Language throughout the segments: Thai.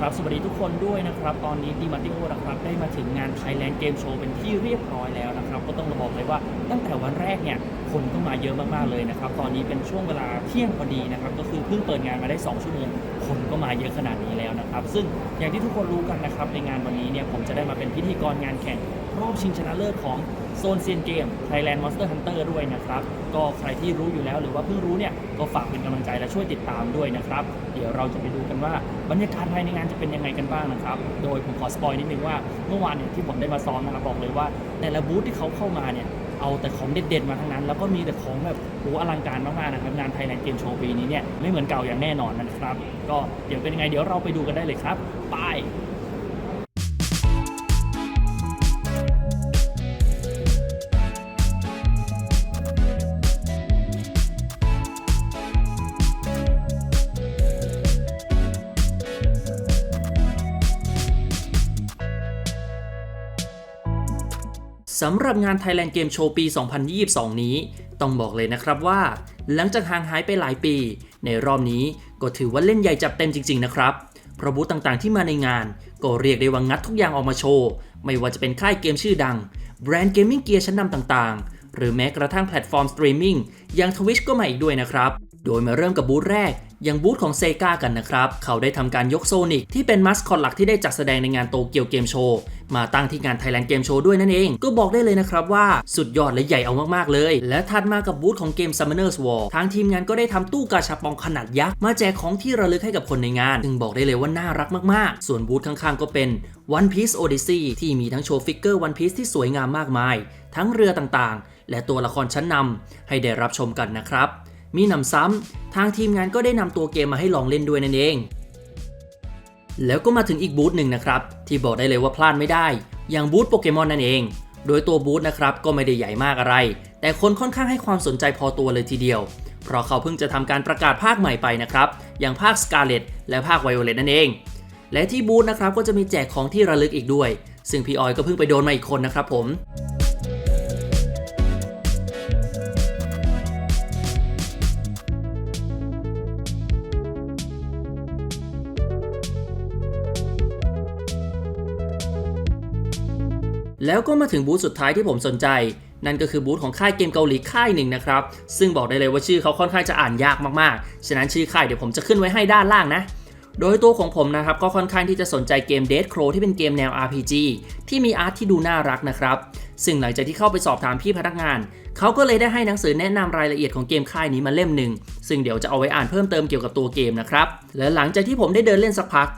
ครับสวัสดีทุกคนด้วยนะครับ ตอนนี้ดีมาติโอนะครับได้มาถึงงาน Thailand Game Show เป็นที่เรียบร้อยแล้วนะครับ ก็ต้องบอกเลยว่าตั้งแต่วันแรกเนี่ยคนก็มาเยอะมากๆเลยนะครับ ตอนนี้เป็นช่วงเวลาเที่ยงพอดีนะครับ ก็คือเพิ่งเปิดงานมาได้ 2 ชั่วโมง คนก็มาเยอะขนาดนี้แล้วนะครับ ซึ่งอย่างที่ทุกคนรู้กันนะครับ ในงานวันนี้เนี่ยผมจะได้มาเป็นพิธีกรงานแข่งรอบชิงชนะเลิศของโซนเซียนเกม Thailand Monster Hunter ด้วยนะครับ ก็ใครที่รู้อยู่แล้วหรือว่าเพิ่งรู้เนี่ยก็ฝากเป็นกำลังใจและช่วยติดตามด้วยนะครับ เดี๋ยวเราจะไปดูกันว่า บรรยากาศภายในงานจะเป็นยังไงกันบ้างนะครับ โดยผมขอสปอยนิดนึงว่าเมื่อวานเนี่ยที่ผมได้มาซ้อมนะครับบอกเลยว่า แต่ละบูธที่เขาเข้ามาเนี่ยเอาแต่ของเด็ดๆมาทั้งนั้น แล้วก็มีแต่ของแบบโอ้อลังการมากๆนะครับงานไทยแลนด์เกมโชว์ปีนี้เนี่ยไม่เหมือนเก่าอย่างแน่นอนนะครับ ก็เดี๋ยวเป็นยังไงเดี๋ยวเราไปดูกันได้เลยครับไป สำหรับงาน Thailand Game Show ปี 2022 นี้ ต้องบอกเลยนะครับว่า หลังจากห่างหายไปหลายปี ในรอบนี้ก็ถือว่าเล่นใหญ่จับเต็มจริง ๆ นะครับเพราะบูธต่างๆที่มาในงาน ก็เรียกได้ว่างัดทุกอย่างออกมาโชว์ ไม่ว่าจะเป็นค่ายเกมชื่อดัง แบรนด์เกมมิ่งเกียร์ชั้นนำต่างๆ หรือแม้กระทั่งแพลตฟอร์มสตรีมมิ่งอย่าง Twitch ก็มาอีกด้วยนะครับ โดยมาเริ่มกับบูธแรกอย่างบูธของเซกากันนะครับ เขาได้ทำการยกโซนิกที่เป็นมัสคอตหลักที่ได้จัดแสดงในงานโตเกียวเกมโชว์ มาตั้งที่งาน Thailand Game Show ด้วยนั่นเอง ก็บอกได้เลยนะครับว่าสุดยอดและใหญ่เอามากๆเลย และถัดมากับบูธของเกม Summoners War ทางทีมงานก็ได้ทำตู้กาชาปองขนาดยักษ์มาแจกของที่ระลึกให้กับคนในงาน ซึ่งบอกได้เลยว่าน่ารักมากๆ ส่วนบูธข้างๆก็เป็น One Piece Odyssey ที่มีทั้งโชว์ฟิกเกอร์ One Piece ที่สวยงามมากมาย ทั้งเรือต่างๆ และตัวละครชั้นนำให้ได้รับชมกันนะครับ มีนำซ้ำทางทีมงานก็ได้นำตัวเกมมาให้ลองเล่นด้วยนั่นเอง แล้วก็มาถึงอีกบูธหนึ่งนะครับ ที่บอกได้เลยว่าพลาดไม่ได้ อย่างบูธโปเกมอนนั่นเอง โดยตัวบูธนะครับก็ไม่ได้ใหญ่มากอะไร แต่คนค่อนข้างให้ความสนใจพอตัวเลยทีเดียว เพราะเขาเพิ่งจะทำการประกาศภาคใหม่ไปนะครับ อย่างภาค Scarlet และภาค Violet นั่นเอง และที่บูธนะครับก็จะมีแจกของที่ระลึกอีกด้วย ซึ่งพี่ออยก็เพิ่งไปโดนมาอีกคนนะครับผม แล้วก็มาถึงบูธสุดท้ายที่ผมสนใจ นั่นก็คือบูธของค่ายเกมเกาหลีค่ายหนึ่งนะครับ ซึ่งบอกได้เลยว่าชื่อเขาค่อนข้างจะอ่านยากมากๆ ฉะนั้นชื่อค่ายเดี๋ยวผมจะขึ้นไว้ให้ด้านล่างนะ โดยตัวของผมนะครับก็ค่อนข้างที่จะสนใจเกม Dead Crow ที่เป็นเกมแนว RPG ที่มีอาร์ตที่ดูน่ารักนะครับ ซึ่งหลังจากที่เข้าไปสอบถามพี่พนักงาน เขาก็เลยได้ให้หนังสือแนะนำรายละเอียดของเกมค่ายนี้มาเล่มหนึ่ง ซึ่งเดี๋ยวจะเอาไว้อ่านเพิ่มเติมเกี่ยวกับตัวเกมนะครับ และหลังจากที่ผมได้เดินเล่นสักพัก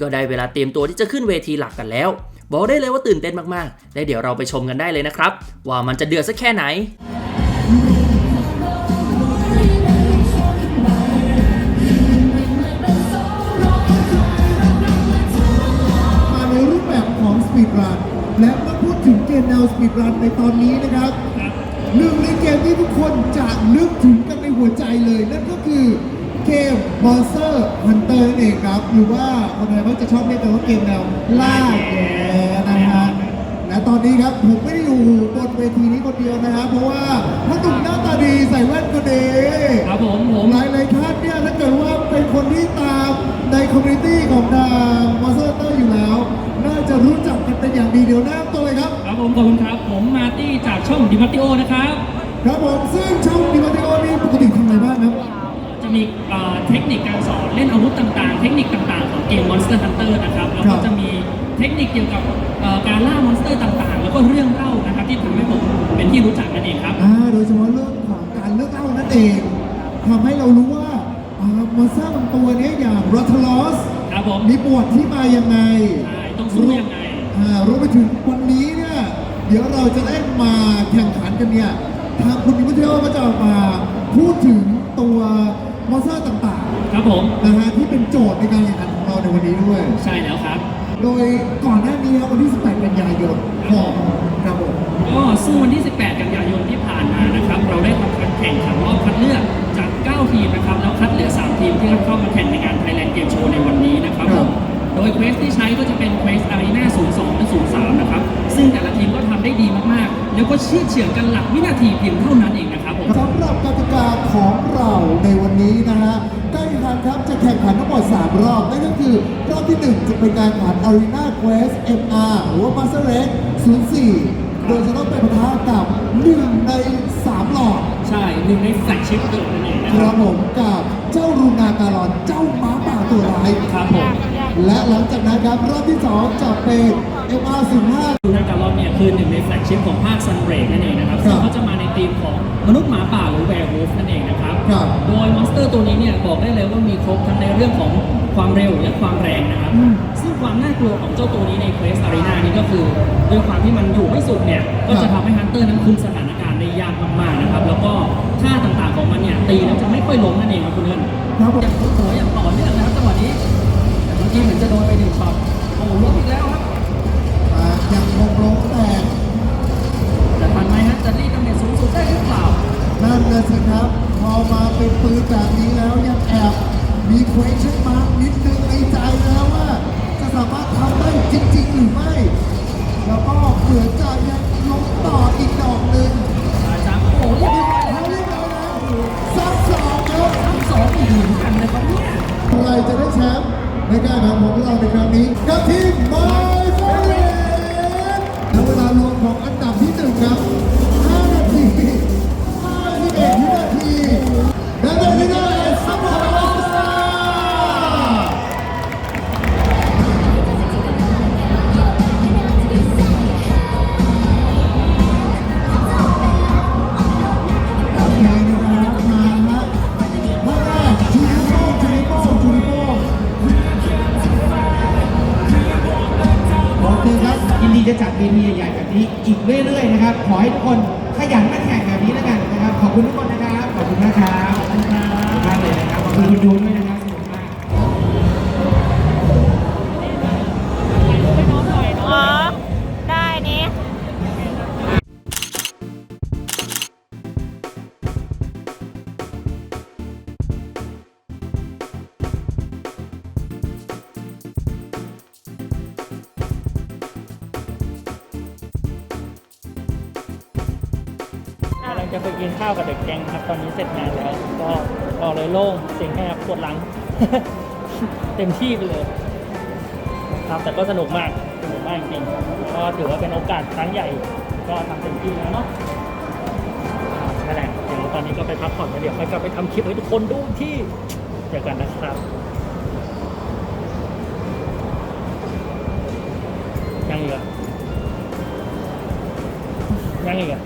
ก็ได้เวลาเตรียมตัวที่จะขึ้นเวทีหลักกันแล้ว บอกได้เลยว่าตื่นเต้นมากๆและเดี๋ยวเราไปชมกันได้เลยนะครับ ว่ามันจะเดือดสักแค่ไหนมาในรูปแบบของสปีดรันและเมื่อพูดถึงเกมแนวสปีดรันในตอนนี้นะครับหนึ่งในเกมที่ทุกคนจะนึกถึงกันในหัวใจเลยนั่นก็คือ เกม Monster Hunter นั่นเองครับ หรือว่าคนไทยมักจะชอบเรียกกันว่าเกมแนวล่าแย่นะฮะและตอนนี้ครับผมไม่ได้อยู่บนเวทีนี้คนเดียวนะฮะเพราะว่าพระหนุ่มหน้าตาดีใส่แว่นก็ดีครับผมผมหลายหลายๆท่านเนี่ยถ้าเกิดว่าเป็นคนที่ตามในคอมมูนิตี้ของทางมอสเตอร์อยู่แล้ว น่าจะรู้จักกันเป็นอย่างดีเดี๋ยวแนะนำตัวเลยครับ ครับผมขอบคุณครับ ผมมาร์ตี้จากช่องดิมาติโอนะครับครับ นิคการสอนเล่นอาวุธต่างๆ เทคนิคต่างๆ ของเกม Monster Hunter นะครับแล้วครัก็บจะมีเทคนิคเกี่ยวกับเอ่อการล่ามอนสเตอร์ต่างๆ แล้วก็เรื่องเล่านะครับที่ทำให้ผมเป็นที่รู้จักนั่นเองครับอ่าโดยเฉพาะเรื่องของการเลือกเล่านั่นเองทำให้เรารู้ว่าอ่ามอนสเตอร์บางตัวเนี้อย่างรอทลอสครับผมมีประวัติที่มายังไงใช่ต้องสู้ยังไงอ่ารวมไปถึงวันนี้เนี่ยเดี๋ยวเราจะได้มาแข่งขันกันเนี่ยทางคุณมิวเทลก็จะมาพูดถึงตัว มอนสเตอร์ต่างครับผม ๆนะฮะที่เป็นโจทย์ในการแข่งขันของเราในวันนี้ด้วย ใช่แล้วครับ โดยก่อนหน้านี้ครับวันที่ 18 กันยายนของครับผมก็สู้วันที่ 18 กันยายนที่ผ่านมานะครับ เราได้ทำการแข่งขันรอบคัดเลือกจาก 9 ทีมนะครับ แล้วคัดเหลือ 3 ทีมที่เข้ามาแข่งในงาน Thailand Game Show ในวันนี้นะครับครับ โดยเควสที่ใช้ก็จะเป็นเควสอารีนา02 และ 03 นะครับ ซึ่งแต่ละทีมก็ทำได้ดีมาก ๆ แล้วก็เชื่อดเฉือนกันหลักวินาทีเพียงเท่านั้นเองนะครับผม สำหรับกติกาของเราในวันนี้นะฮะใกล้ไฮการครับจะแข่งขันทั้งหมด 3 รอบ นั่นก็คือ รอบที่ 1 จะเป็นการแข่งขัน Arena Quest MR หรือว่า Master Race 04 โดยจะต้องไปปะทะกับ 1 ใน 3 หลอดใช่หนึ่งในแฟลกชิพเกิดนั่นเองนะคครัรับบผมกับเจ้ารูนาการอนเจ้าม้าป่าตัวร้าย ครับผม และหลังจากนั้นครับรอบที่ 2 จะเป็น MR05 คือหนึ่งในแฟลกชิพของภาคซันเบรกนั่นเองนะครับครัซึ่บงเขาจะมาในธีมของมนุษย์หมาป่าหรือแวร์วูฟนั่นเองนะครับ ครับ โดยมอนสเตอร์ตัวนี้เนี่ยบอกได้เลยว่ามีครบทั้งในเรื่องของความเร็วและความแรงนะครับ อืมซึ่งความน่ากลัวของเจ้าตัวนี้ในเควสอารีนานี่ก็คือด้วยความที่มันอยู่ไม่สุดเนี่ย ก็จะทำให้ฮันเตอร์นั้นคุมสถานการณ์ได้ยากมากๆนะครับ แล้วก็ท่าต่างๆของมันเนี่ยตีแล้วจะไม่ค่อยล้มนั่นเองครับคุณเอิญครับผม อย่างโผล่อย่างต่อเนื่องนะครับจังหวะนี้แต่เมื่อกี้เหมือนจะโดนไปหนึ่งช็อตโอ้โหล้มอีกแล้วครับอ่า ยังคงลงแต่แต่ทันไหมฮะจะรีดตำแหน่งสูงสุดได้หรือเปล่า นั่นนะสิครับ พอมาเป็นปืนแบบนี้แล้วยังแอบมี question mark นิดนึงในใจแล้วว่า จะสามารถทำได้จริง ๆ หรือไม่ แล้วก็เหมือนจะยังลงต่ออีกดอกหนึ่งอาจารย์โอ้โหเรีย ดีจะจัดเวทีใหญ่ๆแบบนี้อีกเรื่อยๆนะครับ ขอให้ทุกคนขยันมาแข่งแบบนี้แล้วกันนะครับ ขอบคุณทุกคนนะครับ ขอบคุณนะครับขอบคุณมากเลยนะครับ ขอบคุณคุณยูนด้วยนะครับ จะไปกินข้าวกับเด็กแกงครับ ตอนนี้เสร็จงานแล้ว ก็บอกเลยโล่งเสียงแหบปวดหลัง เต็มที่ไปเลย ครับแต่ก็สนุกมากสนุกมากจริงๆก็ถือว่าเป็นโอกาสครั้งใหญ่ ก็ทำเต็มที่แล้วเนาะนั่นแหละเดี๋ยวตอนนี้ก็ไปพักผ่อนเดี๋ยวค่อยกลับไปทำคลิปให้ทุกคนดูที่เจอกันนะครับยังอีกเหรอยังอีกเหรอ